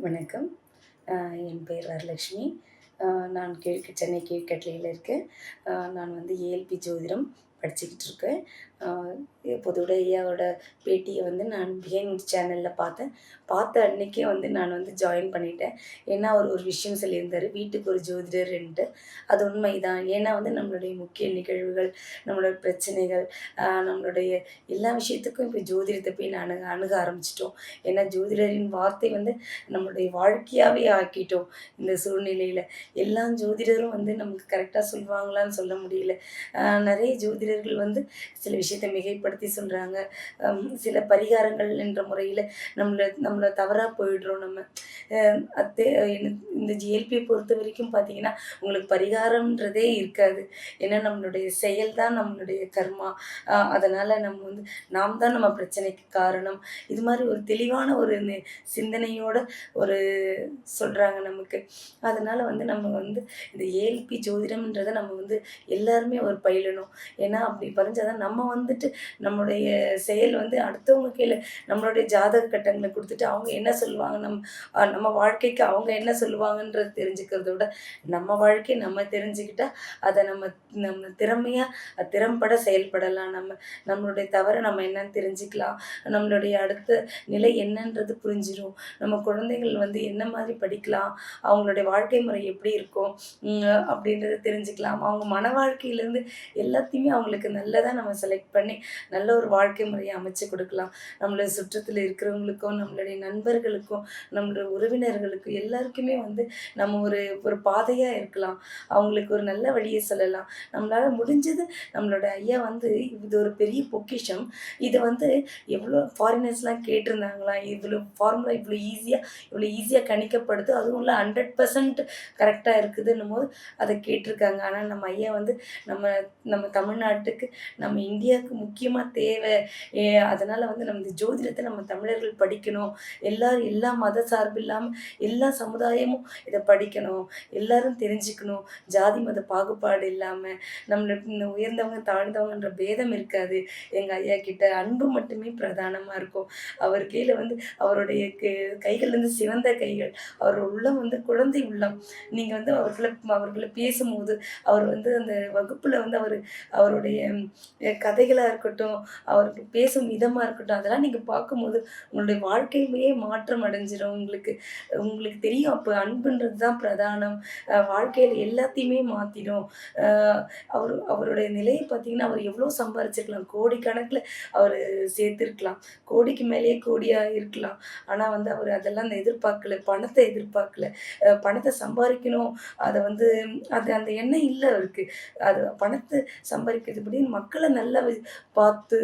வணக்கம். என் பெயர் வரலட்சுமி. நான் கீழ்க்கு சென்னை கீழ்கட்லையில் இருக்கேன். நான் வந்து ஏஎல்பி ஜோதிடம் படிச்சுக்கிட்டு இருக்கேன். பொதுவுட ஐயாவோட பேட்டியை வந்து நான் பிஎன் சேனலில் பார்த்தேன். பார்த்த அன்னைக்கே வந்து நான் வந்து ஜாயின் பண்ணிட்டேன். ஏன்னா அவர் ஒரு விஷயம் சொல்லியிருந்தார். வீட்டுக்கு ஒரு ஜோதிடர்ன்ட்டு. அது உண்மைதான். ஏன்னா வந்து நம்மளுடைய முக்கிய நிகழ்வுகள் நம்மளோட பிரச்சனைகள் நம்மளுடைய எல்லா விஷயத்துக்கும் இப்போ ஜோதிடத்தை போய் நான் அணுக அணுக ஆரம்பிச்சிட்டோம். ஏன்னா ஜோதிடரின் வார்த்தை வந்து நம்மளுடைய வாழ்க்கையாகவே ஆக்கிட்டோம் இந்த சூழ்நிலையில். எல்லா ஜோதிடரும் வந்து நமக்கு கரெக்டாக சொல்லுவாங்களான்னு சொல்ல முடியல. நிறைய ஜோதிடர்கள் வந்து சில விஷயத்தை மிகைப்படுத்தி சொல்கிறாங்க சில பரிகாரங்கள் என்ற முறையில் நம்மளை நம்மளை தவறாக போயிடுறோம் நம்ம. அத்தே அது இந்த ஜிஎல்பியை பொறுத்த வரைக்கும் பார்த்தீங்கன்னா உங்களுக்கு பரிகாரம்ன்றதே இருக்காது. ஏன்னா நம்மளுடைய செயல் தான் நம்மளுடைய கர்மா. அதனால் நம்ம வந்து நாம் தான் நம்ம பிரச்சனைக்கு காரணம். இது மாதிரி ஒரு தெளிவான ஒரு நி- சிந்தனையோட ஒரு சொல்கிறாங்க நமக்கு. அதனால் வந்து நம்ம வந்து இந்த ஏல்பி ஜோதிடம்ன்றதை நம்ம வந்து எல்லாருமே ஒரு பயிலணும். ஏன்னா அப்படி பறிஞ்சாதான் நம்ம வந்து வந்துட்டு நம்மளுடைய செயல் வந்து அடுத்தவங்க கீழே நம்மளுடைய ஜாதக கட்டங்களை கொடுத்துட்டு அவங்க என்ன சொல்லுவாங்க? நம்ம நம்ம வாழ்க்கைக்கு அவங்க என்ன சொல்லுவாங்கன்றது தெரிஞ்சுக்கிறத விட நம்ம வாழ்க்கையை நம்ம தெரிஞ்சுக்கிட்டா அதை நம்ம நம்ம திறமையாக திறம்பட செயல்படலாம். நம்ம நம்மளுடைய தவறை நம்ம என்னன்னு தெரிஞ்சுக்கலாம். நம்மளுடைய அடுத்த நிலை என்னன்றது புரிஞ்சிடும் நம்ம குழந்தைகள் வந்து என்ன மாதிரி படிக்கலாம்? அவங்களுடைய வாழ்க்கை முறை எப்படி இருக்கும்? அப்படின்றத தெரிஞ்சுக்கலாம். அவங்க மன வாழ்க்கையிலேருந்து எல்லாத்தையுமே அவங்களுக்கு நல்லதாக நம்ம செலக்ட் பண்ணி நல்ல ஒரு வாழ்க்கை முறையை அமைச்சு கொடுக்கலாம். நம்மளுடைய சுற்றத்தில் இருக்கிறவங்களுக்கும் நம்மளுடைய நண்பர்களுக்கும் நம்மளுடைய உறவினர்களுக்கும் எல்லாருக்குமே வந்து நம்ம ஒரு ஒரு பாதையாக இருக்கலாம். அவங்களுக்கு ஒரு நல்ல வழியை சொல்லலாம். நம்மளால் முடிஞ்சது நம்மளோட ஐயா வந்து இது ஒரு பெரிய பொக்கிஷம். இது வந்து எவ்வளோ ஃபாரினர்ஸ்லாம் கேட்டிருந்தாங்களாம் இவ்வளோ ஃபார்முலா இவ்வளோ ஈஸியாக இவ்வளோ ஈஸியாக கணிக்கப்படுது. அதுவும் இல்லை ஹண்ட்ரட் பர்சன்ட் கரெக்டாக இருக்குதுன்னும் போது அதை கேட்டிருக்காங்க. ஆனால் நம்ம ஐயா வந்து நம்ம நம்ம தமிழ்நாட்டுக்கு நம்ம இந்தியாவுக்கு முக்கியமாக தேவை. ஏ, வந்து நம்ம இந்த ஜோதிடத்தை நம்ம தமிழர்கள் படிக்கணும். எல்லாரும் எல்லா மத சார்பு இல்லாமல் எல்லா சமுதாயமும் இதை படிக்கணும். எல்லாரும் தெரிஞ்சுக்கணும். ஜாதி மத பாகுபாடு இல்லாமல் நம்மள இந்த உயர்ந்தவங்க தாழ்ந்தவங்கன்ற பேதம் இருக்காது. எங்கள் ஐயா கிட்ட அன்பு மட்டுமே பிரதானமாக இருக்கும். அவர் கீழே வந்து அவருடைய கைகள் வந்து சிவந்த கைகள். அவர் உள்ளம் வந்து குழந்தை உள்ளம். நீங்கள் வந்து அவர்களை அவர்களை பேசும்போது அவர் வந்து அந்த வகுப்பில் வந்து அவர் அவருடைய கதை கதைகளாக இருக்கட்டும் அவருக்கு பேசும் விதமாக இருக்கட்டும் அதெல்லாம் நீங்கள் பார்க்கும்போது உங்களுடைய வாழ்க்கையிலேயே மாற்றம் அடைஞ்சிடும் உங்களுக்கு உங்களுக்கு தெரியும். அப்போ அன்புன்றது தான் பிரதானம் வாழ்க்கையில் எல்லாத்தையுமே மாற்றிடும் அவர் அவருடைய நிலையை பார்த்தீங்கன்னா அவர் எவ்வளோ சம்பாரிச்சிருக்கலாம். கோடிக்கணக்கில் அவர் சேர்த்துருக்கலாம். கோடிக்கு மேலேயே கோடியாக இருக்கலாம். ஆனால் வந்து அவர் அதெல்லாம் எதிர்பார்க்கல. பணத்தை எதிர்பார்க்கல. பணத்தை சம்பாதிக்கணும். அதை வந்து அது அந்த எண்ணம் இல்லை அவருக்கு. அது பணத்தை சம்பாதிக்கிறது அப்படின்னு மக்களை நல்லா வி- பார்த்து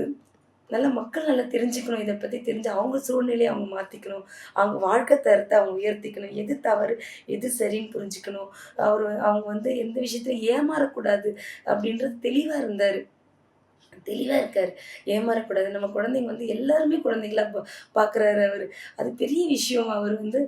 நல்ல மக்கள் நல்லா தெரிஞ்சுக்கணும். இதை பற்றி தெரிஞ்சு அவங்க சூழ்நிலையை அவங்க மாற்றிக்கணும் அவங்க வாழ்க்கை தரத்தை அவங்க உயர்த்திக்கணும். எது தவறு எது சரின்னு புரிஞ்சுக்கணும். அவர் அவங்க வந்து எந்த விஷயத்தையும் ஏமாறக்கூடாது அப்படின்றது தெளிவாக இருந்தார். தெளிவாக இருக்கார். ஏமாறக்கூடாது. நம்ம குழந்தைங்க வந்து எல்லாருமே குழந்தைங்களா பா பார்க்குறாரு அவர். அது பெரிய விஷயம். அவர் வந்து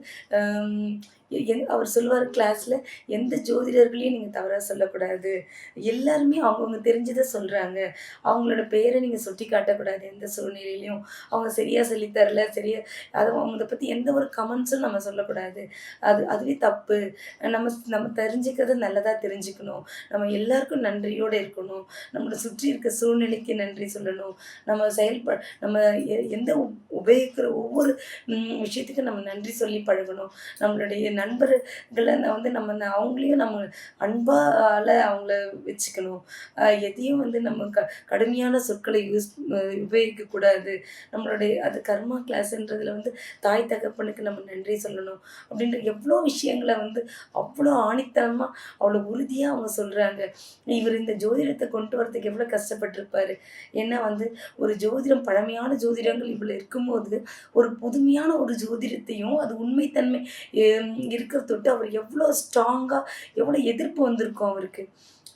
எ- எ- அவர் சொல்லுவார் கிளாஸில் எந்த ஜோதிடர்களையும் நீங்கள் தவறாக சொல்லக்கூடாது. எல்லாருமே அவங்கவுங்க தெரிஞ்சதை சொல்கிறாங்க அவங்களோட பெயரை நீங்கள் சுட்டி காட்டக்கூடாது எந்த சூழ்நிலையிலையும். அவங்க சரியாக சொல்லித்தரல சரியாக அதை அவங்கள பற்றி எந்த ஒரு கமெண்ட்ஸும் நம்ம சொல்லக்கூடாது. அது அதுவே தப்பு. நம்ம நம்ம தெரிஞ்சுக்கிறத நல்லதாக தெரிஞ்சுக்கணும். நம்ம எல்லாருக்கும் நன்றியோடு இருக்கணும். நம்மளை சுற்றி இருக்க சூழ்நிலைக்கு நன்றி சொல்லணும். நம்ம செயல்ப நம்ம எ- எந்த உபயோகிக்கிற ஒவ்வொரு விஷயத்துக்கும் நம்ம நன்றி சொல்லி பழகணும். நம்மளுடைய நண்பர்களை வந்து நம்ம அவங்களையும் நம்ம அன்பால் அவங்கள வச்சுக்கணும். எதையும் வந்து நம்ம க கடுமையான சொற்களை யூஸ் உபயோகிக்கக்கூடாது நம்மளுடைய அது கர்மா கிளாஸ்ன்றதுல வந்து தாய் தகப்பனுக்கு நம்ம நன்றி சொல்லணும். அப்படின்ற எவ்வளோ விஷயங்களை வந்து அவ்வளோ ஆணித்தனமாக அவ்வளோ உறுதியாக அவங்க சொல்கிறாங்க இவர் இந்த ஜோதிடத்தை கொண்டு வரதுக்கு எவ்வளோ கஷ்டப்பட்டிருப்பார். ஏன்னா வந்து ஒரு ஜோதிடம் பழமையான ஜோதிடங்கள் இவ்வளோ இருக்கும்போது ஒரு புதுமையான ஒரு ஜோதிடத்தையும் அது உண்மைத்தன்மை இருக்கிற தொட்டு அவர் எவ்வளோ ஸ்ட்ராங்காக எவ்வளோ எதிர்ப்பு வந்திருக்கும் அவருக்கு.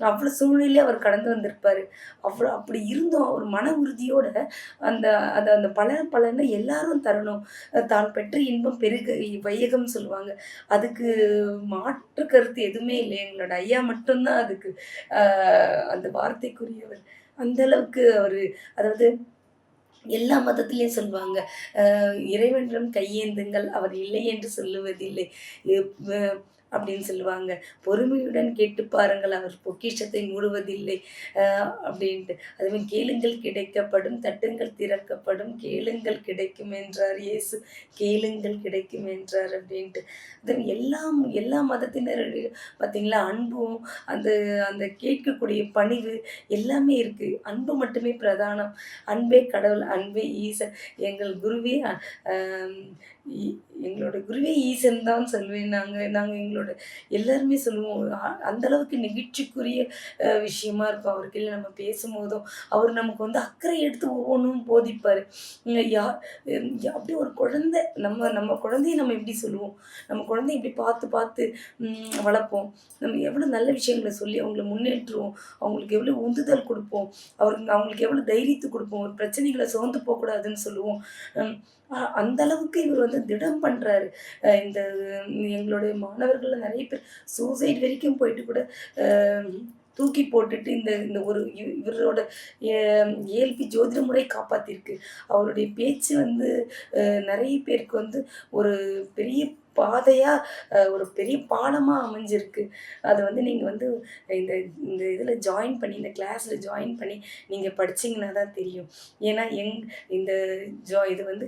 அவ்வளோ சூழ்நிலையை அவர் கடந்து வந்திருப்பார். அவ்வளோ அப்படி இருந்தோம் ஒரு மன உறுதியோட அந்த அதை அந்த பலன் பலனை எல்லாரும் தரணும். தான் பெற்ற இன்பம் பெருக வையகம் சொல்லுவாங்க. அதுக்கு மாற்று கருத்து எதுவுமே இல்லை. எங்களோட ஐயா மட்டும்தான் அதுக்கு அந்த வார்த்தைக்குரியவர். அந்த அளவுக்கு அவர் அதாவது எல்லா மதத்திலையும் சொல்லுவாங்க. இறைவனிடம் கையேந்துங்கள் அவர் இல்லை என்று சொல்லுவதில்லை. அப்படின்னு சொல்லுவாங்க. பொறுமையுடன் கேட்டு பாருங்கள் அவர் பொக்கிஷத்தை மூடுவதில்லை அப்படின்ட்டு. அதுவும் கேளுங்கள் கிடைக்கப்படும் தட்டுங்கள் திறக்கப்படும் கேளுங்கள் கிடைக்கும் என்றார் இயேசு. கேளுங்கள் கிடைக்கும் என்றார் அப்படின்ட்டு. அதுவும் எல்லாம் எல்லா மதத்தினருடைய பார்த்தீங்களா அன்பும் அந்த அந்த கேட்கக்கூடிய பணிவு எல்லாமே இருக்குது அன்பு மட்டுமே பிரதானம். அன்பே கடவுள் அன்பே ஈசன். எங்கள் குருவே ஈ- எங்களோட குருவே ஈசன் தான் சொல்வேன் நாங்கள் நாங்கள் எங்களோட எல்லாருமே சொல்லுவோம் அந்தளவுக்கு அந்த அளவுக்கு நெகிழ்ச்சிக்குரிய விஷயமா இருக்கும் அவருக்கு. இல்லை நம்ம பேசும்போதும் அவர் நமக்கு வந்து அக்கறை எடுத்து ஒவ்வொன்றும் போதிப்பார். யா அப்படி அப்படியே ஒரு குழந்தை நம்ம நம்ம குழந்தைய நம்ம எப்படி சொல்லுவோம்? நம்ம குழந்தைய இப்படி பார்த்து பார்த்து வளர்ப்போம்? நம்ம எவ்வளோ நல்ல விஷயங்களை சொல்லி அவங்கள முன்னேற்றுவோம்? அவங்களுக்கு எவ்வளோ உந்துதல் கொடுப்போம்? அவருக்கு அவங்களுக்கு எவ்வளோ தைரியத்தை கொடுப்போம்? ஒரு பிரச்சனைகளை சோர்ந்து போகக்கூடாதுன்னு சொல்லுவோம். அந்த அளவுக்கு இவர் வந்து திடம் பண்ணுறாரு இந்த எங்களுடைய மாணவர்கள் நிறைய பேர் சூசைட் வரைக்கும் போயிட்டு கூட தூக்கி போட்டுட்டு இந்த இந்த ஒரு இவரோட ஏஎல்பி ஜோதிட முறை காப்பாற்றிருக்கு அவருடைய பேச்சு வந்து நிறைய பேருக்கு வந்து ஒரு பெரிய பாதையாக ஒரு பெரிய பாடமாக அமைஞ்சிருக்கு. அதை வந்து நீங்கள் வந்து இந்த இந்த இதில் ஜாயின் பண்ணி இந்த கிளாஸில் ஜாயின் பண்ணி நீங்கள் படிச்சிங்கன்னா தான் தெரியும். ஏன்னா எங் இந்த ஜா இது வந்து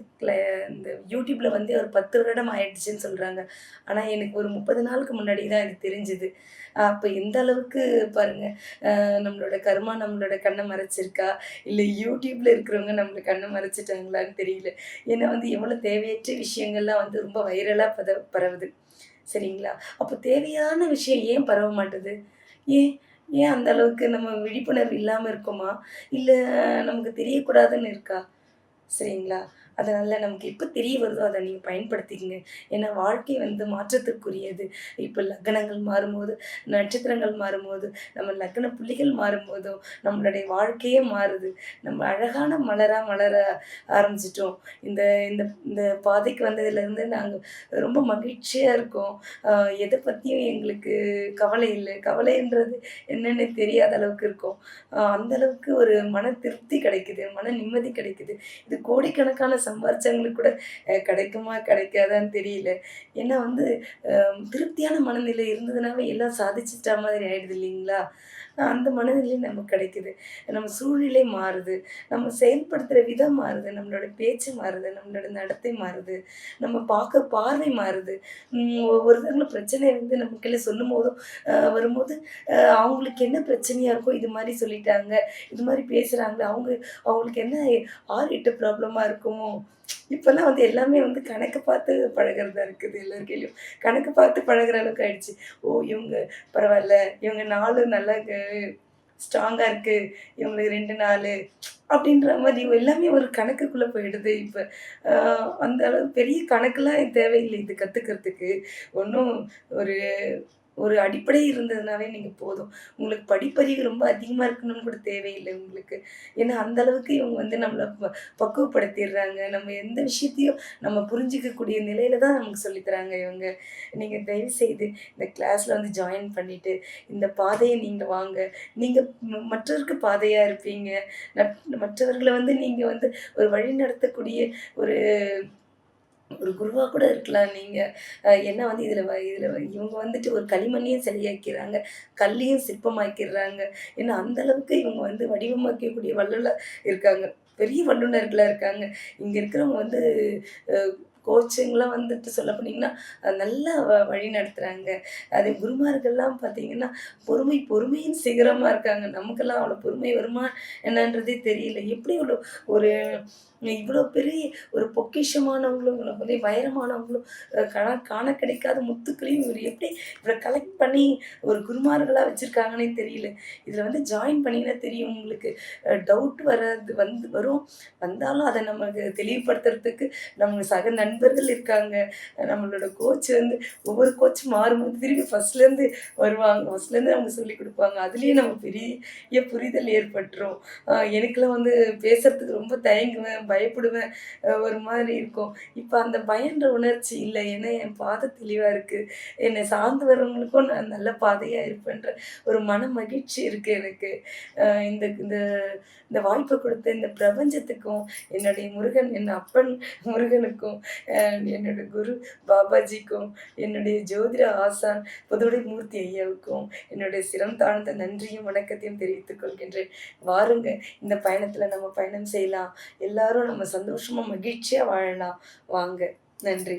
இந்த யூடியூப்பில் வந்து ஒரு பத்து வருடம் ஆயிடுச்சுன்னு சொல்கிறாங்க ஆனால் எனக்கு ஒரு முப்பது நாளுக்கு முன்னாடி தான் இது தெரிஞ்சுது. அப்போ எந்த அளவுக்கு பாருங்கள் நம்மளோட கர்மா நம்மளோட கண்ணை மறைச்சிருக்கா? இல்லை யூடியூப்பில் இருக்கிறவங்க நம்மளை கண்ணை மறைச்சிட்டாங்களான்னு தெரியல. ஏன்னா வந்து எவ்வளோ தேவையற்ற விஷயங்கள்லாம் வந்து ரொம்ப வைரலாக பத பரவுது. சரிங்களா? அப்போ தேவையான விஷயம் ஏன் பரவ மாட்டுது? ஏன் ஏன் அந்த அளவுக்கு நம்ம விழிப்புணர்வு இல்லாமல் இருக்கோமா? இல்லை நமக்கு தெரியக்கூடாதுன்னு இருக்கா? சரிங்களா? அதனால் நமக்கு எப்போ தெரிய வருதோ அதை நீங்கள் பயன்படுத்திக்கங்க. ஏன்னா வாழ்க்கை வந்து மாற்றத்திற்குரியது. இப்போ லக்னங்கள் மாறும்போது நட்சத்திரங்கள் மாறும்போது நம்ம லக்ன புள்ளிகள் மாறும்போதும் நம்மளுடைய வாழ்க்கையே மாறுது. நம்ம அழகான மலராக மலர ஆரம்பிச்சிட்டோம். இந்த இந்த இந்த பாதைக்கு வந்ததுலேருந்து நாங்கள் ரொம்ப மகிழ்ச்சியாக இருக்கோம். எதை பற்றியும் எங்களுக்கு கவலை இல்லை. கவலைன்றது என்னென்னு தெரியாத அளவுக்கு இருக்கும். அந்தளவுக்கு அந்த அளவுக்கு ஒரு மன திருப்தி கிடைக்குது மன நிம்மதி கிடைக்குது. இது கோடிக்கணக்கான சம்பாரிச்சவங்களுக்கு கூட கிடைக்குமா கிடைக்காதான்னு தெரியல. ஏன்னா வந்து திருப்தியான மனநிலை இருந்ததுனாவே எல்லாம் சாதிச்சிட்ட மாதிரி ஆயிடுது இல்லைங்களா? அந்த மனநிலை நமக்கு கிடைக்குது. நம்ம சூழ்நிலை மாறுது. நம்ம செயல்படுத்துகிற விதம் மாறுது. நம்மளோட பேச்சு மாறுது. நம்மளோட நடத்தை மாறுது. நம்ம பார்க்க பார்வை மாறுது. உம் ஒருத்தவங்கள பிரச்சனை வந்து நமக்குள்ள சொல்லும் போதும் வரும்போது அவங்களுக்கு என்ன பிரச்சனையாக இருக்கோ இது மாதிரி சொல்லிட்டாங்க. இது மாதிரி பேசுகிறாங்க அவங்க அவங்களுக்கு என்ன ஆறு எட்டு ப்ராப்ளமாக இருக்குமோ? இப்போல்லாம் வந்து எல்லாமே வந்து கணக்கு பார்த்து பழகிறதா இருக்குது எல்லாருக்கையிலையும் கணக்கு பார்த்து பழகுற அளவுக்கு ஆயிடுச்சு. ஓ இவங்க பரவாயில்ல. இவங்க நாலு நல்லா ஸ்ட்ராங்காக இருக்குது இவங்களுக்கு ரெண்டு நாள் அப்படின்ற மாதிரி எல்லாமே ஒரு கணக்குக்குள்ளே போயிடுது. இப்போ அந்த அளவு பெரிய கணக்கெலாம் தேவையில்லை இது கற்றுக்கிறதுக்கு ஒன்றும் ஒரு ஒரு அடிப்படை இருந்ததுனாவே நீங்கள் போதும். உங்களுக்கு படிப்பறிவு ரொம்ப அதிகமாக இருக்கணும்னு கூட தேவையில்லை உங்களுக்கு. ஏன்னா அந்த அளவுக்கு இவங்க வந்து நம்மளை ப- பக்குவப்படுத்திடுறாங்க. நம்ம எந்த விஷயத்தையும் நம்ம புரிஞ்சிக்கக்கூடிய நிலையில தான் நமக்கு சொல்லித்தராங்க இவங்க. நீங்கள் தயவு செய்து இந்த கிளாஸில் வந்து ஜாயின் பண்ணிவிட்டு இந்த பாதையை நீங்கள் வாங்க. நீங்கள் மற்றவருக்கு பாதையாக இருப்பீங்க. நட்- மற்றவர்களை வந்து நீங்கள் வந்து ஒரு வழி நடத்தக்கூடிய ஒரு ஒரு குருவாக கூட இருக்கலாம். நீங்கள் என்ன வந்து இதில் இதில் இவங்க வந்துட்டு ஒரு களிமண்ணையும் சரியாக்கிறாங்க கல்லையும் சிற்பமாக்கிடுறாங்க. ஏன்னா அந்த அளவுக்கு இவங்க வந்து வடிவமாக்கக்கூடிய வல்லுல இருக்காங்க. பெரிய வல்லுநர்களாக இருக்காங்க. இங்கே இருக்கிறவங்க வந்து கோச்சிங்லாம் வந்துட்டு சொல்ல போனீங்கன்னா நல்லா வ- வழி நடத்துகிறாங்க அதே குருமார்கள்லாம் பார்த்தீங்கன்னா பொறுமை பொறுமையின் சிகரமாக இருக்காங்க. நமக்கெல்லாம் அவ்வளோ பொறுமை வருமா? என்னன்றதே தெரியல. எப்படி ஒரு ஒரு இவ்வளோ பெரிய ஒரு பொக்கிஷமானவங்களும் இவ்வளோ பெரிய வைரமானவங்களும் கண காண காண கிடைக்காத முத்துக்களையும் இவர் எப்படி இவரை கலெக்ட் பண்ணி ஒரு குருமார்களாக வச்சுருக்காங்கன்னே தெரியல. இதில் வந்து ஜாயின் பண்ணிங்கன்னா தெரியும் உங்களுக்கு. டவுட் வர்றது வந்து வரும். வந்தாலும் அதை நமக்கு தெளிவுபடுத்துறதுக்கு நம்ம சக நண்பர்கள் இருக்காங்க. நம்மளோட கோச் வந்து ஒவ்வொரு கோச் மாறும்போது திரும்பி ஃபஸ்ட்லேருந்து வருவாங்க. ஃபஸ்ட்லேருந்து அவங்க சொல்லி கொடுப்பாங்க. அதுலேயே நம்ம பெரிய புரிதல் ஏற்பட்டுரும். எனக்கெல்லாம் வந்து பேசுறதுக்கு ரொம்ப தயங்குவேன். பயப்படுவேன். ஒரு மாதிரி இருக்கும். இப்போ அந்த பயன்ற உணர்ச்சி இல்லை. ஏன்னா என் பாதை தெளிவாக இருக்குது என்னை சார்ந்து வரவங்களுக்கும் நான் நல்ல பாதையாக இருப்பேன்ற ஒரு மன மகிழ்ச்சி இருக்குது எனக்கு. இந்த இந்த இந்த வாய்ப்பு கொடுத்த இந்த பிரபஞ்சத்துக்கும் என்னுடைய முருகன் என் அப்பன் முருகனுக்கும் என்னுடைய என்னோட குரு பாபாஜிக்கும் என்னுடைய ஜோதிட ஆசான் புதுடை மூர்த்தி ஐயாவுக்கும் என்னுடைய சிரம் தாழ்ந்த நன்றியும் வணக்கத்தையும் தெரிவித்துக் கொள்கின்றேன். வாருங்க இந்த பயணத்தில் நம்ம பயணம் செய்யலாம். எல்லாரும் நம்ம சந்தோஷமாக மகிழ்ச்சியாக வாழலாம். வாங்க. நன்றி.